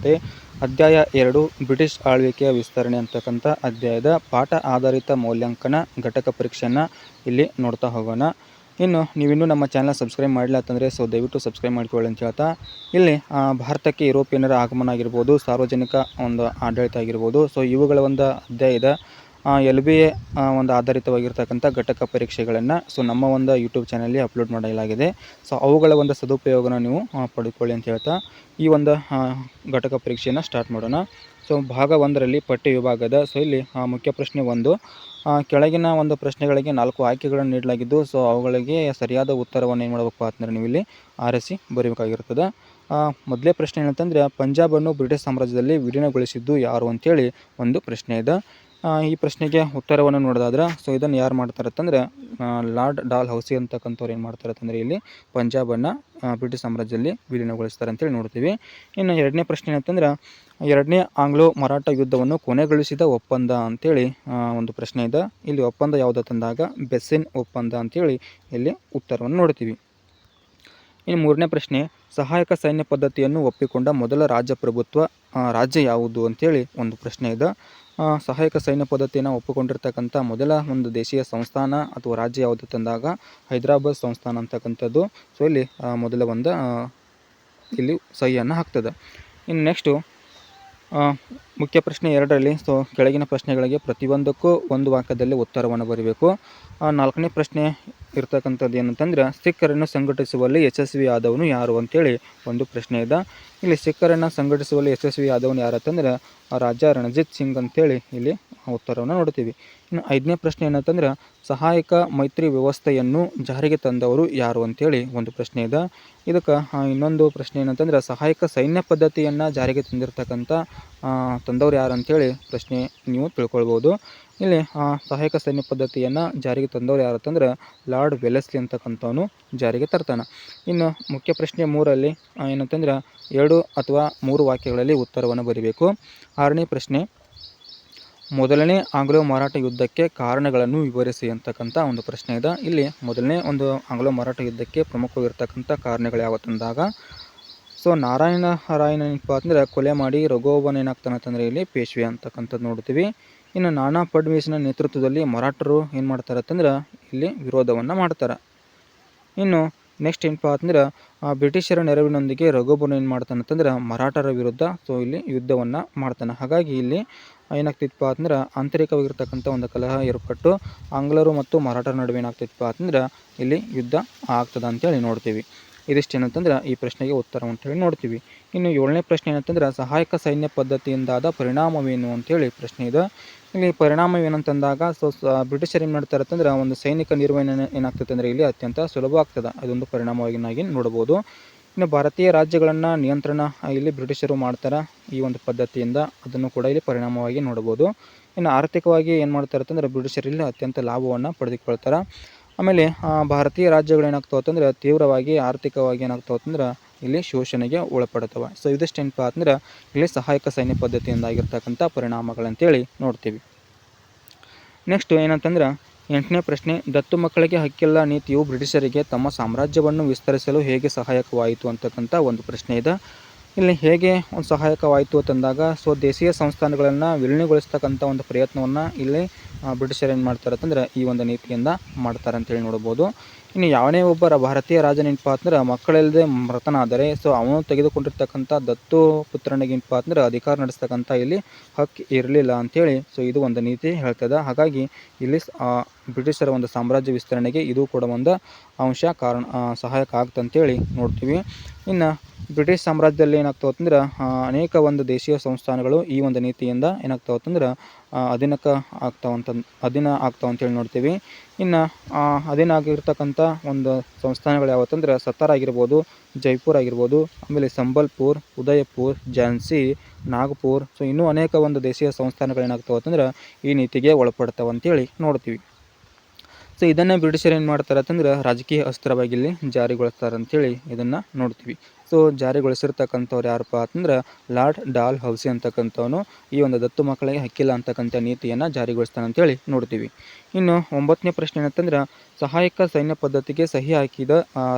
ಮತ್ತೆ ಅಧ್ಯಾಯ ಎರಡು, ಬ್ರಿಟಿಷ್ ಆಳ್ವಿಕೆಯ ವಿಸ್ತರಣೆ ಅಂತಕ್ಕಂಥ ಅಧ್ಯಾಯದ ಪಾಠ ಆಧಾರಿತ ಮೌಲ್ಯಾಂಕನ ಘಟಕ ಪರೀಕ್ಷೆಯನ್ನು ಇಲ್ಲಿ ನೋಡ್ತಾ ಹೋಗೋಣ. ಇನ್ನು ನೀವಿನ್ನೂ ನಮ್ಮ ಚಾನಲ್ ಸಬ್ಸ್ಕ್ರೈಬ್ ಮಾಡಿಲ್ಲ ಅಂತಂದರೆ ಸೊ ದಯವಿಟ್ಟು ಸಬ್ಸ್ಕ್ರೈಬ್ ಮಾಡ್ಕೊಳ್ಳಿ ಅಂತ ಹೇಳ್ತಾ, ಇಲ್ಲಿ ಭಾರತಕ್ಕೆ ಯುರೋಪಿಯನ್ನರ ಆಗಮನ ಆಗಿರ್ಬೋದು, ಸಾರ್ವಜನಿಕ ಒಂದು ಆಡಳಿತ ಆಗಿರ್ಬೋದು, ಸೊ ಇವುಗಳ ಒಂದು ಅಧ್ಯಾಯದ ಎಲ್ ಬಿ ಎ ಒಂದು ಆಧಾರಿತವಾಗಿರ್ತಕ್ಕಂಥ ಘಟಕ ಪರೀಕ್ಷೆಗಳನ್ನು ಸೊ ನಮ್ಮ ಒಂದು ಯೂಟ್ಯೂಬ್ ಚಾನಲ್ಲಿ ಅಪ್ಲೋಡ್ ಮಾಡಲಾಗಿದೆ. ಸೊ ಅವುಗಳ ಒಂದು ಸದುಪಯೋಗನ ನೀವು ಪಡೆದುಕೊಳ್ಳಿ ಅಂತ ಹೇಳ್ತಾ ಈ ಒಂದು ಘಟಕ ಪರೀಕ್ಷೆಯನ್ನು ಸ್ಟಾರ್ಟ್ ಮಾಡೋಣ. ಸೊ ಭಾಗ ಒಂದರಲ್ಲಿ ಪಠ್ಯ ವಿಭಾಗದ, ಸೊ ಇಲ್ಲಿ ಮುಖ್ಯ ಪ್ರಶ್ನೆ ಒಂದು. ಕೆಳಗಿನ ಒಂದು ಪ್ರಶ್ನೆಗಳಿಗೆ ನಾಲ್ಕು ಆಯ್ಕೆಗಳನ್ನು ನೀಡಲಾಗಿದ್ದು, ಸೊ ಅವುಗಳಿಗೆ ಸರಿಯಾದ ಉತ್ತರವನ್ನು ಏನು ಮಾಡಬೇಕು ಅಂತಂದರೆ ನೀವು ಇಲ್ಲಿ ಆರಿಸಿ ಬರೀಬೇಕಾಗಿರ್ತದೆ. ಮೊದಲೇ ಪ್ರಶ್ನೆ ಏನಂತಂದರೆ ಪಂಜಾಬನ್ನು ಬ್ರಿಟಿಷ್ ಸಾಮ್ರಾಜ್ಯದಲ್ಲಿ ವಿಲೀನಗೊಳಿಸಿದ್ದು ಯಾರು ಅಂತೇಳಿ ಒಂದು ಪ್ರಶ್ನೆ ಇದೆ. ಈ ಪ್ರಶ್ನೆಗೆ ಉತ್ತರವನ್ನು ನೋಡೋದಾದ್ರೆ ಸೊ ಇದನ್ನು ಯಾರು ಮಾಡ್ತಾರೆ ಅಂತಂದರೆ ಲಾರ್ಡ್ ಡಾಲ್ ಹೌಸಿ ಅಂತಕ್ಕಂಥವ್ರು ಏನು ಮಾಡ್ತಾರೆ ಅಂತಂದರೆ ಇಲ್ಲಿ ಪಂಜಾಬನ್ನು ಬ್ರಿಟಿಷ್ ಸಾಮ್ರಾಜ್ಯದಲ್ಲಿ ವಿಲೀನಗೊಳಿಸ್ತಾರೆ ಅಂತೇಳಿ ನೋಡ್ತೀವಿ. ಇನ್ನು ಎರಡನೇ ಪ್ರಶ್ನೆ ಏನಂತಂದ್ರೆ, ಎರಡನೇ ಆಂಗ್ಲೋ ಮರಾಠ ಯುದ್ಧವನ್ನು ಕೊನೆಗೊಳಿಸಿದ ಒಪ್ಪಂದ ಅಂತೇಳಿ ಒಂದು ಪ್ರಶ್ನೆ ಇದೆ. ಇಲ್ಲಿ ಒಪ್ಪಂದ ಯಾವುದು ತಂದಾಗ, ಬೆಸ್ಸಿನ್ ಒಪ್ಪಂದ ಅಂತೇಳಿ ಇಲ್ಲಿ ಉತ್ತರವನ್ನು ನೋಡ್ತೀವಿ. ಇನ್ನು ಮೂರನೇ ಪ್ರಶ್ನೆ, ಸಹಾಯಕ ಸೈನ್ಯ ಪದ್ಧತಿಯನ್ನು ಒಪ್ಪಿಕೊಂಡ ಮೊದಲ ರಾಜ್ಯಪ್ರಭುತ್ವ ರಾಜ್ಯ ಯಾವುದು ಅಂತೇಳಿ ಒಂದು ಪ್ರಶ್ನೆ ಇದೆ. ಸಹಾಯಕ ಸೈನ್ಯ ಪದ್ಧತಿಯನ್ನು ಒಪ್ಪಿಕೊಂಡಿರ್ತಕ್ಕಂಥ ಮೊದಲ ಒಂದು ದೇಶೀಯ ಸಂಸ್ಥಾನ ಅಥವಾ ರಾಜ್ಯ ಯಾವುದು ತಂದಾಗ? ಹೈದರಾಬಾದ್ ಸಂಸ್ಥಾನ ಅಂತಕ್ಕಂಥದ್ದು. ಸೊ ಇಲ್ಲಿ ಮೊದಲ ಒಂದು ಇಲ್ಲಿ ಸಹಿಯನ್ನು ಹಾಕ್ತದೆ. ಇನ್ನು ನೆಕ್ಸ್ಟು ಮುಖ್ಯ ಪ್ರಶ್ನೆ ಎರಡರಲ್ಲಿ ಸೊ ಕೆಳಗಿನ ಪ್ರಶ್ನೆಗಳಿಗೆ ಪ್ರತಿಯೊಂದಕ್ಕೂ ಒಂದು ವಾಕ್ಯದಲ್ಲಿ ಉತ್ತರವನ್ನು ಬರೀಬೇಕು. ನಾಲ್ಕನೇ ಪ್ರಶ್ನೆ ಇರ್ತಕ್ಕಂಥದ್ದು ಏನಂತಂದ್ರೆ, ಸಿಖ್ಖರನ್ನು ಸಂಘಟಿಸುವಲ್ಲಿ ಯಶಸ್ವಿ ಆದವನು ಯಾರು ಅಂತೇಳಿ ಒಂದು ಪ್ರಶ್ನೆ ಇದೆ. ಇಲ್ಲಿ ಸಿಖ್ಖರನ್ನು ಸಂಘಟಿಸುವಲ್ಲಿ ಯಶಸ್ವಿ ಆದವನು ಯಾರು ಅಂತಂದ್ರೆ ರಾಜ ರಣಜಿತ್ ಸಿಂಗ್ ಅಂತೇಳಿ ಇಲ್ಲಿ ಉತ್ತರವನ್ನು ನೋಡ್ತೀವಿ. ಇನ್ನು ಐದನೇ ಪ್ರಶ್ನೆ ಏನಂತಂದ್ರೆ, ಸಹಾಯಕ ಮೈತ್ರಿ ವ್ಯವಸ್ಥೆಯನ್ನು ಜಾರಿಗೆ ತಂದವರು ಯಾರು ಅಂತೇಳಿ ಒಂದು ಪ್ರಶ್ನೆ ಇದೆ. ಇದಕ್ಕೆ ಇನ್ನೊಂದು ಪ್ರಶ್ನೆ ಏನಂತಂದ್ರೆ, ಸಹಾಯಕ ಸೈನ್ಯ ಪದ್ಧತಿಯನ್ನು ಜಾರಿಗೆ ತಂದಿರತಕ್ಕಂಥ ತಂದವರು ಯಾರು ಅಂತೇಳಿ ಪ್ರಶ್ನೆ ನೀವು ತಿಳ್ಕೊಳ್ಬೋದು. ಇಲ್ಲಿ ಆ, ಸಹಾಯಕ ಸೈನ್ಯ ಪದ್ಧತಿಯನ್ನು ಜಾರಿಗೆ ತಂದವರು ಯಾರು ಅಂತಂದ್ರೆ ಲಾರ್ಡ್ ವೆಲೆಸ್ಲಿ ಅಂತಕ್ಕಂಥವನು ಜಾರಿಗೆ ತರ್ತಾನೆ. ಇನ್ನು ಮುಖ್ಯ ಪ್ರಶ್ನೆ ಮೂರಲ್ಲಿ ಏನಂತಂದ್ರೆ ಎರಡು ಅಥವಾ ಮೂರು ವಾಕ್ಯಗಳಲ್ಲಿ ಉತ್ತರವನ್ನು ಬರೀಬೇಕು. ಆರನೇ ಪ್ರಶ್ನೆ ಮೊದಲನೇ ಆಂಗ್ಲೋ ಮರಾಠ ಯುದ್ಧಕ್ಕೆ ಕಾರಣಗಳನ್ನು ವಿವರಿಸಿ ಅಂತಕ್ಕಂಥ ಒಂದು ಪ್ರಶ್ನೆ ಇದೆ. ಇಲ್ಲಿ ಮೊದಲನೇ ಒಂದು ಆಂಗ್ಲೋ ಮರಾಠ ಯುದ್ಧಕ್ಕೆ ಪ್ರಮುಖವಾಗಿರ್ತಕ್ಕಂಥ ಕಾರಣಗಳು ಯಾವತ್ತಂದಾಗ ಸೊ ನಾರಾಯಣ ರಾಯನ ಏನಪ್ಪ ಅಂದರೆ ಕೊಲೆ ಮಾಡಿ ರಘುವನ ಏನಾಗ್ತಾನೆ ಅಂತಂದರೆ ಇಲ್ಲಿ ಪೇಶ್ವೆ ಅಂತಕ್ಕಂಥದ್ದು ನೋಡ್ತೀವಿ. ಇನ್ನು ನಾನಾ ಫಡ್ನವೀಸ್ನ ನೇತೃತ್ವದಲ್ಲಿ ಮರಾಠರು ಏನು ಮಾಡ್ತಾರೆ ಅಂತಂದ್ರೆ ಇಲ್ಲಿ ವಿರೋಧವನ್ನು ಮಾಡ್ತಾರೆ. ಇನ್ನು ನೆಕ್ಸ್ಟ್ ಏನಪ್ಪ ಅಂತಂದ್ರೆ ಬ್ರಿಟಿಷರ ನೆರವಿನೊಂದಿಗೆ ರಘುಬನ ಏನು ಮಾಡ್ತಾನೆ ಅಂತಂದ್ರೆ ಮರಾಠರ ವಿರುದ್ಧ ಸೊ ಇಲ್ಲಿ ಯುದ್ಧವನ್ನು ಮಾಡ್ತಾನೆ. ಹಾಗಾಗಿ ಇಲ್ಲಿ ಏನಾಗ್ತಿತ್ತಪ್ಪ ಅಂತಂದ್ರೆ ಆಂತರಿಕವಾಗಿರ್ತಕ್ಕಂಥ ಒಂದು ಕಲಹ ಏರ್ಪಟ್ಟು ಆಂಗ್ಲರು ಮತ್ತು ಮರಾಠರ ನಡುವೆ ಏನಾಗ್ತಿತ್ತಪ್ಪ ಅಂತಂದ್ರೆ ಇಲ್ಲಿ ಯುದ್ಧ ಆಗ್ತದೆ ಅಂತೇಳಿ ನೋಡ್ತೀವಿ. ಇದಿಷ್ಟು ಏನಂತಂದ್ರೆ ಈ ಪ್ರಶ್ನೆಗೆ ಉತ್ತರ ಅಂತೇಳಿ ನೋಡ್ತೀವಿ. ಇನ್ನು ಏಳನೇ ಪ್ರಶ್ನೆ ಏನಂತಂದ್ರೆ ಸಹಾಯಕ ಸೈನ್ಯ ಪದ್ಧತಿಯಿಂದಾದ ಪರಿಣಾಮವೇನು ಅಂತೇಳಿ ಪ್ರಶ್ನೆ ಇದೆ. ಇಲ್ಲಿ ಪರಿಣಾಮ ಏನಂತಂದಾಗ ಸೊ ಬ್ರಿಟಿಷರು ಏನು ಮಾಡ್ತಾರೆ ಅಂತಂದ್ರೆ ಒಂದು ಸೈನಿಕ ನಿರ್ವಹಣೆ ಏನಾಗ್ತದೆ ಅಂದರೆ ಇಲ್ಲಿ ಅತ್ಯಂತ ಸುಲಭ ಆಗ್ತದೆ. ಅದೊಂದು ಪರಿಣಾಮವಾಗಿ ನೋಡ್ಬೋದು ಇನ್ನು ಭಾರತೀಯ ರಾಜ್ಯಗಳನ್ನು ನಿಯಂತ್ರಣ ಇಲ್ಲಿ ಬ್ರಿಟಿಷರು ಮಾಡ್ತಾರೆ ಈ ಒಂದು ಪದ್ಧತಿಯಿಂದ. ಅದನ್ನು ಕೂಡ ಇಲ್ಲಿ ಪರಿಣಾಮವಾಗಿ ನೋಡ್ಬೋದು ಇನ್ನು ಆರ್ಥಿಕವಾಗಿ ಏನು ಮಾಡ್ತಾರೆ ಅಂತಂದರೆ ಬ್ರಿಟಿಷರು ಇಲ್ಲಿ ಅತ್ಯಂತ ಲಾಭವನ್ನು ಪಡೆದುಕೊಳ್ತಾರೆ. ಆಮೇಲೆ ಭಾರತೀಯ ರಾಜ್ಯಗಳು ಏನಾಗ್ತಾವೆ ಅಂತಂದ್ರೆ, ತೀವ್ರವಾಗಿ, ಆರ್ಥಿಕವಾಗಿ ಏನಾಗ್ತಾವೆ ಅಂತಂದ್ರೆ, ಇಲ್ಲಿ ಶೋಷಣೆಗೆ ಒಳಪಡ್ತವೆ ಸೊ ಇದಿಷ್ಟು ಏನಪ್ಪ ಅಂತಂದ್ರೆ, ಇಲ್ಲಿ ಸಹಾಯಕ ಸೈನ್ಯ ಪದ್ಧತಿಯಿಂದ ಆಗಿರ್ತಕ್ಕಂಥ ಪರಿಣಾಮಗಳಂತೇಳಿ ನೋಡ್ತೀವಿ. ನೆಕ್ಸ್ಟ್ ಏನಂತಂದ್ರೆ, ಎಂಟನೇ ಪ್ರಶ್ನೆ, ದತ್ತು ಮಕ್ಕಳಿಗೆ ಹಕ್ಕಿಲ್ಲ ನೀತಿಯು ಬ್ರಿಟಿಷರಿಗೆ ತಮ್ಮ ಸಾಮ್ರಾಜ್ಯವನ್ನು ವಿಸ್ತರಿಸಲು ಹೇಗೆ ಸಹಾಯಕವಾಯಿತು ಅಂತಕ್ಕಂಥ ಒಂದು ಪ್ರಶ್ನೆ ಇದೆ. ಇಲ್ಲಿ ಹೇಗೆ ಒಂದು ಸಹಾಯಕವಾಯಿತು ಅಂತಂದಾಗ ಸೊ ದೇಶೀಯ ಸಂಸ್ಥಾನಗಳನ್ನು ವಿಲೀನಗೊಳಿಸ್ತಕ್ಕಂಥ ಒಂದು ಪ್ರಯತ್ನವನ್ನು ಇಲ್ಲಿ ಬ್ರಿಟಿಷರು ಏನು ಮಾಡ್ತಾರೆ ಅಂತಂದ್ರೆ ಈ ಒಂದು ನೀತಿಯಿಂದ ಮಾಡ್ತಾರೆ ಅಂತೇಳಿ ನೋಡ್ಬೋದು ಇನ್ನು ಯಾವನೇ ಒಬ್ಬರ ಭಾರತೀಯ ರಾಜನೇನಪ್ಪ ಅಂತಂದ್ರೆ ಮಕ್ಕಳಿಲ್ಲದೆ ಮೃತನಾದರೆ, ಸೊ ಅವನು ತೆಗೆದುಕೊಂಡಿರ್ತಕ್ಕಂಥ ದತ್ತು ಪುತ್ರನಿಗೇನಪ್ಪ ಅಂದ್ರೆ ಅಧಿಕಾರ ನಡೆಸ್ತಕ್ಕಂಥ ಇಲ್ಲಿ ಹಕ್ಕು ಇರಲಿಲ್ಲ ಅಂಥೇಳಿ ಸೊ ಇದು ಒಂದು ನೀತಿ ಹೇಳ್ತದೆ. ಹಾಗಾಗಿ ಇಲ್ಲಿ ಬ್ರಿಟಿಷರ ಒಂದು ಸಾಮ್ರಾಜ್ಯ ವಿಸ್ತರಣೆಗೆ ಇದು ಕೂಡ ಒಂದು ಅಂಶ ಕಾರಣ ಸಹಾಯಕ ಆಗ್ತಂತೇಳಿ ನೋಡ್ತೀವಿ. ಇನ್ನು ಬ್ರಿಟಿಷ್ ಸಾಮ್ರಾಜ್ಯದಲ್ಲಿ ಏನಾಗ್ತಾ ಅಂತಂದ್ರೆ ಅನೇಕ ಒಂದು ದೇಶೀಯ ಸಂಸ್ಥಾನಗಳು ಈ ಒಂದು ನೀತಿಯಿಂದ ಅಂತಂದ್ರೆ ಅಧೀನಕ ಅಧೀನಕ್ಕೆ ಆಗ್ತಾವಂತ ಅಧೀನ ಆಗ್ತಾವ ಅಂತೇಳಿ ನೋಡ್ತೀವಿ. ಇನ್ನು ಅಧೀನ ಆಗಿರ್ತಕ್ಕಂಥ ಒಂದು ಸಂಸ್ಥಾನಗಳು ಯಾವತ್ತಂದ್ರೆ ಸತಾರ್ ಆಗಿರ್ಬೋದು, ಜೈಪುರ್ ಆಗಿರ್ಬೋದು, ಆಮೇಲೆ ಸಂಬಲ್ಪುರ್, ಉದಯಪುರ್, ಝಾನ್ಸಿ, ನಾಗ್ಪುರ್, ಸೊ ಇನ್ನೂ ಅನೇಕ ಒಂದು ದೇಶೀಯ ಸಂಸ್ಥಾನಗಳು ಏನಾಗ್ತಾವೆ ಅಂತಂದ್ರೆ ಈ ನೀತಿಗೆ ಒಳಪಡ್ತಾವೆ ಅಂತೇಳಿ ನೋಡ್ತೀವಿ. ಸೊ ಇದನ್ನು ಬ್ರಿಟಿಷರು ಏನು ಮಾಡ್ತಾರೆ ಅಂತಂದ್ರೆ, ರಾಜಕೀಯ ಅಸ್ತ್ರವಾಗಿ ಇಲ್ಲಿ ಜಾರಿಗೊಳಿಸ್ತಾರೆ ಅಂತೇಳಿ ಇದನ್ನು ನೋಡ್ತೀವಿ. ಸೊ ಜಾರಿಗೊಳಿಸಿರ್ತಕ್ಕಂಥವ್ರು ಯಾರಪ್ಪ ಅಂತಂದ್ರೆ ಲಾರ್ಡ್ ಡಾಲ್ ಹೌಸಿ ಅಂತಕ್ಕಂಥವನು ಈ ಒಂದು ದತ್ತು ಮಕ್ಕಳಿಗೆ ಹಕ್ಕಿಲ್ಲ ಅಂತಕ್ಕಂಥ ನೀತಿಯನ್ನು ಜಾರಿಗೊಳಿಸ್ತಾನೆ ಅಂತೇಳಿ ನೋಡ್ತೀವಿ. ಇನ್ನು ಒಂಬತ್ತನೇ ಪ್ರಶ್ನೆ ಏನಂತಂದ್ರೆ ಸಹಾಯಕ ಸೈನ್ಯ ಪದ್ಧತಿಗೆ ಸಹಿ ಹಾಕಿದ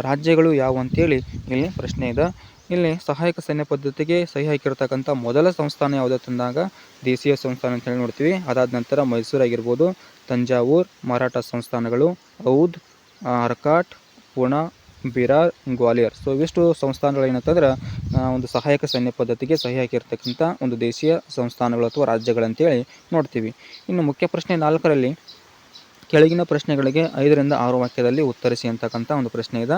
ರಾಜ್ಯಗಳು ಯಾವುವು ಅಂತೇಳಿ ಇಲ್ಲಿ ಪ್ರಶ್ನೆ ಇದೆ. ಇಲ್ಲಿ ಸಹಾಯಕ ಸೈನ್ಯ ಪದ್ಧತಿಗೆ ಸಹಿ ಹಾಕಿರ್ತಕ್ಕಂಥ ಮೊದಲ ಸಂಸ್ಥಾನ ಯಾವುದು ತಂದಾಗ ದೇಶೀಯ ಸಂಸ್ಥಾನ ಅಂತೇಳಿ ನೋಡ್ತೀವಿ. ಅದಾದ ನಂತರ ಮೈಸೂರು ಆಗಿರ್ಬೋದು, ತಂಜಾವೂರು, ಮರಾಠ ಸಂಸ್ಥಾನಗಳು ಔದ್ ಅರ್ಕಾಟ್, ಪುಣೆ ಬಿರಾರ್ ಗ್ವಾಲಿಯರ್. ಸೊ ಇವಿಷ್ಟು ಸಂಸ್ಥಾನಗಳು ಏನಂತಂದ್ರೆ ಒಂದು ಸಹಾಯಕ ಸೈನ್ಯ ಪದ್ಧತಿಗೆ ಸಹಿ ಹಾಕಿರ್ತಕ್ಕಂಥ ಒಂದು ದೇಶೀಯ ಸಂಸ್ಥಾನಗಳು ಅಥವಾ ರಾಜ್ಯಗಳಂತೇಳಿ ನೋಡ್ತೀವಿ. ಇನ್ನು ಮುಖ್ಯ ಪ್ರಶ್ನೆ ನಾಲ್ಕರಲ್ಲಿ, ಕೆಳಗಿನ ಪ್ರಶ್ನೆಗಳಿಗೆ ಐದರಿಂದ ಆರು ವಾಕ್ಯದಲ್ಲಿ ಉತ್ತರಿಸಿ ಅಂತಕ್ಕಂಥ ಒಂದು ಪ್ರಶ್ನೆ ಇದೆ.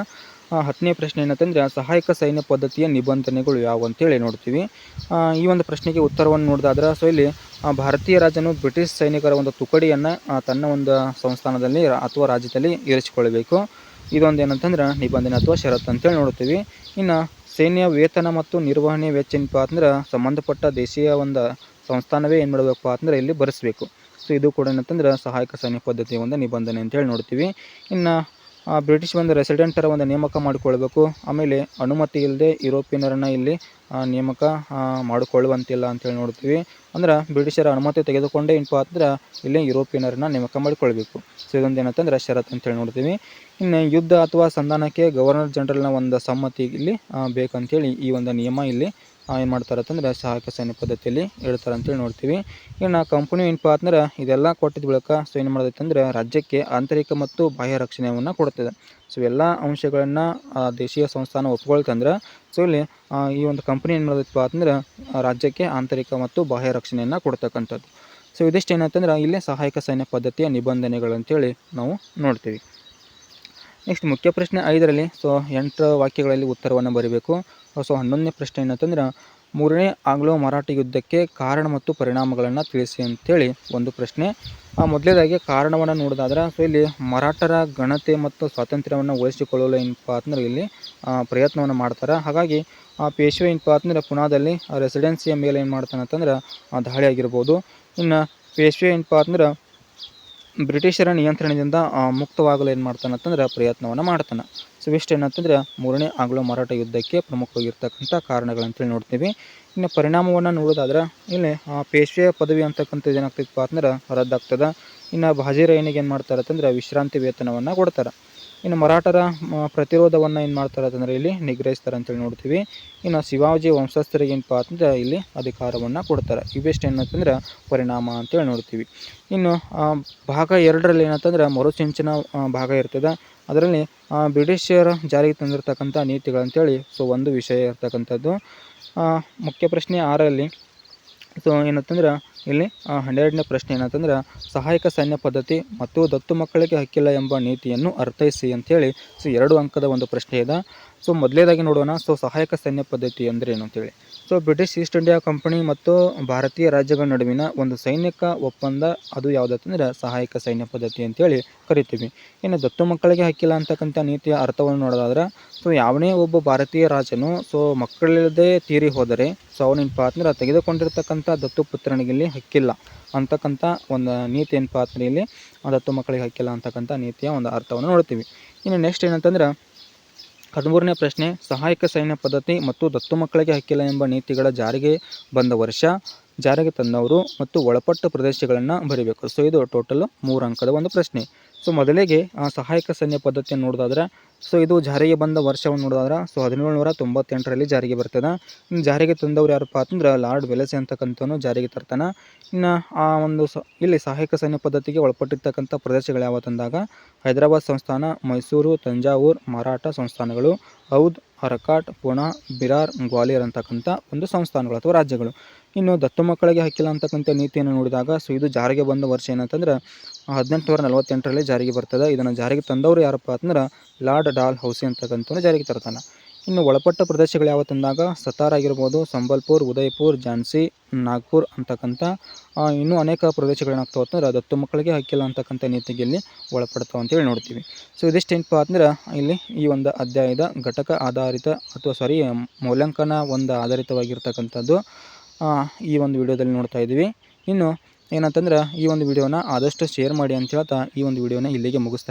ಹತ್ತನೇ ಪ್ರಶ್ನೆ ಏನಂತಂದರೆ, ಸಹಾಯಕ ಸೈನ್ಯ ಪದ್ಧತಿಯ ನಿಬಂಧನೆಗಳು ಯಾವುವು ಅಂತೇಳಿ ನೋಡ್ತೀವಿ. ಈ ಒಂದು ಪ್ರಶ್ನೆಗೆ ಉತ್ತರವನ್ನು ನೋಡಿದಾದ್ರೆ ಸೊ ಇಲ್ಲಿ ಭಾರತೀಯ ರಾಜನು ಬ್ರಿಟಿಷ್ ಸೈನಿಕರ ಒಂದು ತುಕಡಿಯನ್ನು ತನ್ನ ಒಂದು ಸಂಸ್ಥಾನದಲ್ಲಿ ಅಥವಾ ರಾಜ್ಯದಲ್ಲಿ ಇರಿಸಿಕೊಳ್ಳಬೇಕು. ಇದೊಂದು ಏನಂತಂದ್ರೆ ನಿಬಂಧನೆ ಅಥವಾ ಷರತ್ತು ಅಂತೇಳಿ ನೋಡ್ತೀವಿ ಇನ್ನು ಸೈನ್ಯ, ವೇತನ ಮತ್ತು ನಿರ್ವಹಣೆ ವೆಚ್ಚ ಏನಪ್ಪ ಅಂದ್ರೆ ಸಂಬಂಧಪಟ್ಟ ದೇಶೀಯ ಒಂದು ಸಂಸ್ಥಾನವೇ ಏನು ಮಾಡಬೇಕಪ್ಪ ಅಂದ್ರೆ ಇಲ್ಲಿ ಬರೆಸಬೇಕು. ಸೊ ಇದು ಕೂಡ ಏನಂತಂದ್ರೆ ಸಹಾಯಕ ಸೈನ್ಯ ಪದ್ಧತಿಯ ಒಂದು ನಿಬಂಧನೆ ಅಂತೇಳಿ ನೋಡ್ತೀವಿ ಇನ್ನು ಬ್ರಿಟಿಷ್ ಒಂದು ರೆಸಿಡೆಂಟರ ಒಂದು ನೇಮಕ ಮಾಡಿಕೊಳ್ಬೇಕು. ಆಮೇಲೆ ಅನುಮತಿ ಇಲ್ಲದೆ ಯುರೋಪಿಯನ್ನರನ್ನು ಇಲ್ಲಿ ನೇಮಕ ಆ, ಮಾಡಿಕೊಳ್ಳುವಂತಿಲ್ಲ ಅಂತೇಳಿ ನೋಡ್ತೀವಿ. ಅಂದ್ರೆ ಬ್ರಿಟಿಷರ ಅನುಮತಿ ತೆಗೆದುಕೊಂಡೇ ಏನಪ್ಪ ಅಂದ್ರೆ ಇಲ್ಲಿ ಯುರೋಪಿಯನ್ನರನ್ನು ನೇಮಕ ಮಾಡಿಕೊಳ್ಬೇಕು. ಸೊ ಇದೊಂದು ಏನಂತಂದ್ರೆ ಷರತ್ತು ಅಂತೇಳಿ ನೋಡ್ತೀವಿ. ಇನ್ನು ಯುದ್ಧ ಅಥವಾ ಸಂಧಾನಕ್ಕೆ ಗವರ್ನರ್ ಜನರಲ್ನ ಒಂದು ಸಮ್ಮತಿ ಇಲ್ಲಿ ಆ, ಬೇಕಂತೇಳಿ ಈ ಒಂದು ನಿಯಮ ಇಲ್ಲಿ ಏನು ಮಾಡ್ತಾರೆ ಅಂತಂದ್ರೆ ಸಹಾಯಕ ಸೈನ್ಯ ಪದ್ಧತಿಯಲ್ಲಿ ಹೇಳ್ತಾರೆ ಅಂತೇಳಿ ನೋಡ್ತೀವಿ. ಇನ್ನು ಕಂಪನಿ ಏನಪ್ಪ ಅಂದ್ರೆ ಇದೆಲ್ಲ ಕೊಟ್ಟಿದ್ದ ಬಳಿಕ ಸೊ ಏನು ಮಾಡೋದೈತೆ ರಾಜ್ಯಕ್ಕೆ ಆಂತರಿಕ ಮತ್ತು ಬಾಹ್ಯ ರಕ್ಷಣೆಯನ್ನು ಕೊಡ್ತದೆ ಸೊ ಎಲ್ಲ ಅಂಶಗಳನ್ನು ದೇಶೀಯ ಸಂಸ್ಥಾನ ಒಪ್ಕೊಳ್ತಂದ್ರೆ ಸೊ ಇಲ್ಲಿ ಈ ಒಂದು ಕಂಪನಿ ಏನು ಮಾಡೋದಪ್ಪ ಅಂದ್ರೆ, ರಾಜ್ಯಕ್ಕೆ ಆಂತರಿಕ ಮತ್ತು ಬಾಹ್ಯ ರಕ್ಷಣೆಯನ್ನು ಕೊಡ್ತಕ್ಕಂಥದ್ದು. ಸೊ ಇದಿಷ್ಟು ಏನಂತಂದ್ರೆ ಇಲ್ಲಿ ಸಹಾಯಕ ಸೈನ್ಯ ಪದ್ಧತಿಯ ನಿಬಂಧನೆಗಳು ಅಂತೇಳಿ ನಾವು ನೋಡ್ತೀವಿ. ನೆಕ್ಸ್ಟ್ ಮುಖ್ಯ ಪ್ರಶ್ನೆ ಐದರಲ್ಲಿ ಸೊ ಎಂಟು ವಾಕ್ಯಗಳಲ್ಲಿ ಉತ್ತರವನ್ನು ಬರೀಬೇಕು. ಸೊ ಹನ್ನೊಂದನೇ ಪ್ರಶ್ನೆ ಏನಂತಂದ್ರೆ, ಮೂರನೇ ಆಂಗ್ಲೋ ಮರಾಠ ಯುದ್ಧಕ್ಕೆ ಕಾರಣ ಮತ್ತು ಪರಿಣಾಮಗಳನ್ನು ತಿಳಿಸಿ ಅಂತೇಳಿ ಒಂದು ಪ್ರಶ್ನೆ. ಆ ಮೊದಲೇದಾಗಿ ಕಾರಣವನ್ನು ನೋಡೋದಾದ್ರೆ ಸೊ ಇಲ್ಲಿ ಮರಾಠರ ಘನತೆ ಮತ್ತು ಸ್ವಾತಂತ್ರ್ಯವನ್ನು ಉಳಿಸಿಕೊಳ್ಳಲು ಏನಪ್ಪ ಅಂದ್ರೆ ಇಲ್ಲಿ ಪ್ರಯತ್ನವನ್ನು ಮಾಡ್ತಾರೆ. ಹಾಗಾಗಿ, ಆ, ಪೇಶ್ವೆ ಏನಪ್ಪ ಪುನಾದಲ್ಲಿ ರೆಸಿಡೆನ್ಸಿಯ ಮೇಲೆ ಏನು ಮಾಡ್ತಾನಂತಂದ್ರೆ ದಾಳಿ ಆಗಿರ್ಬೋದು. ಇನ್ನು ಪೇಶ್ವೆ ಏನಪ್ಪ ಅಂದ್ರೆ ಬ್ರಿಟಿಷರ ನಿಯಂತ್ರಣದಿಂದ ಮುಕ್ತವಾಗಲು ಏನು ಮಾಡ್ತಾನೆ ಅಂತಂದ್ರೆ ಪ್ರಯತ್ನವನ್ನು ಮಾಡ್ತಾನೆ. ಸೊ ಇಷ್ಟು ಏನಂತಂದ್ರೆ ಮೂರನೇ ಆಂಗ್ಲೋ ಮರಾಠ ಯುದ್ಧಕ್ಕೆ ಪ್ರಮುಖವಾಗಿರ್ತಕ್ಕಂಥ ಕಾರಣಗಳಂತೇಳಿ ನೋಡ್ತೀವಿ. ಇನ್ನು ಪರಿಣಾಮವನ್ನು ನೋಡೋದಾದ್ರೆ ಇಲ್ಲಿ ಆ, ಪೇಶ್ವೆ ಪದವಿ ಅಂತಕ್ಕಂಥದ್ದು ಏನಾಗ್ತೈತಪ್ಪ ಅಂದ್ರೆ ರದ್ದಾಗ್ತದೆ ಇನ್ನು ಬಾಜಿರಾಯನಿಗೆ ಏನು ಮಾಡ್ತಾರೆ ಅಂತಂದ್ರೆ ವಿಶ್ರಾಂತಿ ವೇತನವನ್ನು ಕೊಡ್ತಾರೆ. ಇನ್ನು ಮರಾಠರ ಪ್ರತಿರೋಧವನ್ನು ಏನು ಮಾಡ್ತಾರೆ ಅಂತಂದ್ರೆ ಇಲ್ಲಿ ನಿಗ್ರಹಿಸ್ತಾರೆ ಅಂತೇಳಿ ನೋಡ್ತೀವಿ. ಇನ್ನು ಶಿವಾಜಿ ವಂಶಸ್ಥರಿಗೆ ಏನಪ್ಪ ಅಂತಂದ್ರೆ ಇಲ್ಲಿ ಅಧಿಕಾರವನ್ನು ಕೊಡ್ತಾರೆ. ಇವೆಷ್ಟು ಏನಂತಂದ್ರೆ ಪರಿಣಾಮ ಅಂತೇಳಿ ನೋಡ್ತೀವಿ. ಇನ್ನು ಭಾಗ ಎರಡರಲ್ಲಿ ಏನಂತಂದ್ರೆ ಮರುಸಿಂಚನ ಭಾಗ ಇರ್ತದೆ. ಅದರಲ್ಲಿ ಬ್ರಿಟಿಷರ ಜಾರಿಗೆ ತಂದಿರತಕ್ಕಂಥ ನೀತಿಗಳಂತೇಳಿ ಸೊ ಒಂದು ವಿಷಯ ಇರ್ತಕ್ಕಂಥದ್ದು. ಮುಖ್ಯ ಪ್ರಶ್ನೆ ಆರಲ್ಲಿ, ಸೊ ಏನಂತಂದ್ರೆ ಇಲ್ಲಿ ಹನ್ನೆರಡನೇ ಪ್ರಶ್ನೆ ಏನಂತಂದ್ರೆ, ಸಹಾಯಕ ಸೈನ್ಯ ಪದ್ಧತಿ ಮತ್ತು ದತ್ತು ಮಕ್ಕಳಿಗೆ ಹಕ್ಕಿಲ್ಲ ಎಂಬ ನೀತಿಯನ್ನು ಅರ್ಥೈಸಿ ಅಂತೇಳಿ ಸೊ ಎರಡು ಅಂಕದ ಒಂದು ಪ್ರಶ್ನೆ ಇದೆ. ಸೊ ಮೊದಲೇದಾಗಿ ನೋಡೋಣ, ಸೊ ಸಹಾಯಕ ಸೈನ್ಯ ಪದ್ಧತಿ ಅಂದರೆ ಏನು ಅಂತೇಳಿ. So British East India company ಮತ್ತು ಭಾರತೀಯ ರಾಜ್ಯಗಳ ನಡುವಿನ ಒಂದು ಸೈನಿಕ ಒಪ್ಪಂದ, ಅದು ಯಾವುದಂತಂದ್ರೆ ಸಹಾಯಕ ಸೈನ್ಯ ಪದ್ಧತಿ ಅಂತೇಳಿ ಕರಿತೀವಿ. ಇನ್ನು ದತ್ತು ಮಕ್ಕಳಿಗೆ ಹಕ್ಕಿಲ್ಲ ಅಂತಕ್ಕಂಥ ನೀತಿಯ ಅರ್ಥವನ್ನು ನೋಡೋದಾದ್ರೆ, ಸೊ ಯಾವನೇ ಒಬ್ಬ ಭಾರತೀಯ ರಾಜನು, ಸೊ ಮಕ್ಕಳಿಲ್ಲದೆ ತೀರಿ ಹೋದರೆ, ಸೊ ಅವನೇನಪ್ಪ ಅಂದ್ರೆ ತೆಗೆದುಕೊಂಡಿರ್ತಕ್ಕಂಥ ದತ್ತು ಇಲ್ಲಿ ಹಕ್ಕಿಲ್ಲ ಅಂತಕ್ಕಂಥ ಒಂದು ನೀತಿ ಏನಪ್ಪ ಅಂದ್ರೆ ಇಲ್ಲಿ ದತ್ತು ಮಕ್ಕಳಿಗೆ ಹಕ್ಕಿಲ್ಲ ಅಂತಕ್ಕಂಥ ನೀತಿಯ ಒಂದು ಅರ್ಥವನ್ನು ನೋಡ್ತೀವಿ. ಇನ್ನು ನೆಕ್ಸ್ಟ್ ಏನಂತಂದ್ರೆ ಹದಿಮೂರನೇ ಪ್ರಶ್ನೆ, ಸಹಾಯಕ ಸೈನ್ಯ ಪದ್ಧತಿ ಮತ್ತು ದತ್ತು ಮಕ್ಕಳಿಗೆ ಹಕ್ಕಿಲ್ಲ ಎಂಬ ನೀತಿಗಳ ಜಾರಿಗೆ ಬಂದ ವರ್ಷ, ಜಾರಿಗೆ ತಂದವರು ಮತ್ತು ಒಳಪಟ್ಟ ಪ್ರದೇಶಗಳನ್ನು ಬರೀಬೇಕು. ಸೊ ಇದು ಟೋಟಲ್ ಮೂರು ಅಂಕದ ಒಂದು ಪ್ರಶ್ನೆ. ಸೊ ಮೊದಲಿಗೆ ಆ, ಸಹಾಯಕ ಸೈನ್ಯ ಪದ್ಧತಿಯನ್ನು ನೋಡೋದಾದ್ರೆ ಸೊ ಇದು ಜಾರಿಗೆ ಬಂದ ವರ್ಷವನ್ನು ನೋಡೋದಾದ್ರೆ ಸೊ ಹದಿನೇಳುನೂರ ತೊಂಬತ್ತೆಂಟರಲ್ಲಿ ಜಾರಿಗೆ ಬರ್ತದೆ. ಜಾರಿಗೆ ತಂದವರು ಯಾರಪ್ಪ ಅಂತಂದ್ರೆ ಲಾರ್ಡ್ ವೆಲಸಿ ಅಂತಕ್ಕಂಥವನು ಜಾರಿಗೆ ತರ್ತಾನೆ. ಇನ್ನು ಆ ಒಂದು ಇಲ್ಲಿ ಸಹಾಯಕ ಸೈನ್ಯ ಪದ್ಧತಿಗೆ ಒಳಪಟ್ಟಿರ್ತಕ್ಕಂಥ ಪ್ರದೇಶಗಳು ಯಾವ ತಂದಾಗ ಹೈದರಾಬಾದ್ ಸಂಸ್ಥಾನ ಮೈಸೂರು ತಂಜಾವೂರು ಮರಾಠ ಸಂಸ್ಥಾನಗಳು ಔದ್ ಅರಕಾಟ್ ಪುಣಾ ಬಿರಾರ್ ಗ್ವಾಲಿಯರ್ ಅಂತಕ್ಕಂಥ ಒಂದು ಸಂಸ್ಥಾನಗಳು ಅಥವಾ ರಾಜ್ಯಗಳು. ಇನ್ನು ದತ್ತು ಮಕ್ಕಳಿಗೆ ಹಕ್ಕಿಲ್ಲ ಅಂತಕ್ಕಂಥ ನೀತಿಯನ್ನು ನೋಡಿದಾಗ ಸೊ ಇದು ಜಾರಿಗೆ ಬಂದ ವರ್ಷ ಏನಂತಂದ್ರೆ, ಹದಿನೆಂಟುನೂರ ನಲವತ್ತೆಂಟರಲ್ಲಿ ಜಾರಿಗೆ ಬರ್ತದೆ. ಇದನ್ನು ಜಾರಿಗೆ ತಂದವರು ಯಾರಪ್ಪ ಅಂತಂದ್ರೆ, ಲಾರ್ಡ್ ಡಾಲ್ ಹೌಸಿ ಅಂತಕ್ಕಂಥವ್ರು ಜಾರಿಗೆ ತರ್ತಾನೆ. ಇನ್ನು ಒಳಪಟ್ಟ ಪ್ರದೇಶಗಳು ಯಾವ ತಂದಾಗ ಸತಾರ ಆಗಿರ್ಬೋದು, ಸಂಬಲ್ಪುರ್, ಉದಯ್ಪುರ್, ಝಾನ್ಸಿ, ನಾಗ್ಪುರ್ ಅಂತಕ್ಕಂಥ ಇನ್ನೂ ಅನೇಕ ಪ್ರದೇಶಗಳೇನಾಗ್ತಾವೆ ಅಂತಂದ್ರೆ, ದತ್ತು ಮಕ್ಕಳಿಗೆ ಹಕ್ಕಿಲ್ಲ ಅಂತಕ್ಕಂಥ ನೀತಿಗೆ ಇಲ್ಲಿ ಒಳಪಡ್ತಾವೆ ಅಂತೇಳಿ ನೋಡ್ತೀವಿ. ಸೊ ಇದಿಷ್ಟೇನಪ್ಪ ಅಂದ್ರೆ ಇಲ್ಲಿ ಈ ಒಂದು ಅಧ್ಯಾಯದ ಘಟಕ ಆಧಾರಿತ, ಅಥವಾ ಸಾರಿ ಮೌಲ್ಯಾಂಕನ ಒಂದು ಆಧಾರಿತವಾಗಿರ್ತಕ್ಕಂಥದ್ದು ಈ ಒಂದು ವಿಡಿಯೋದಲ್ಲಿ ನೋಡ್ತಾ ಇದ್ದೀವಿ. ಇನ್ನು ಏನಂತಂದ್ರೆ ಈ ಒಂದು ವಿಡಿಯೋನ ಆದಷ್ಟು ಶೇರ್ ಮಾಡಿ ಅಂತ ಹೇಳ್ತಾ ಈ ಒಂದು ವಿಡಿಯೋನ ಇಲ್ಲಿಗೆ ಮುಗಿಸ್ತಾ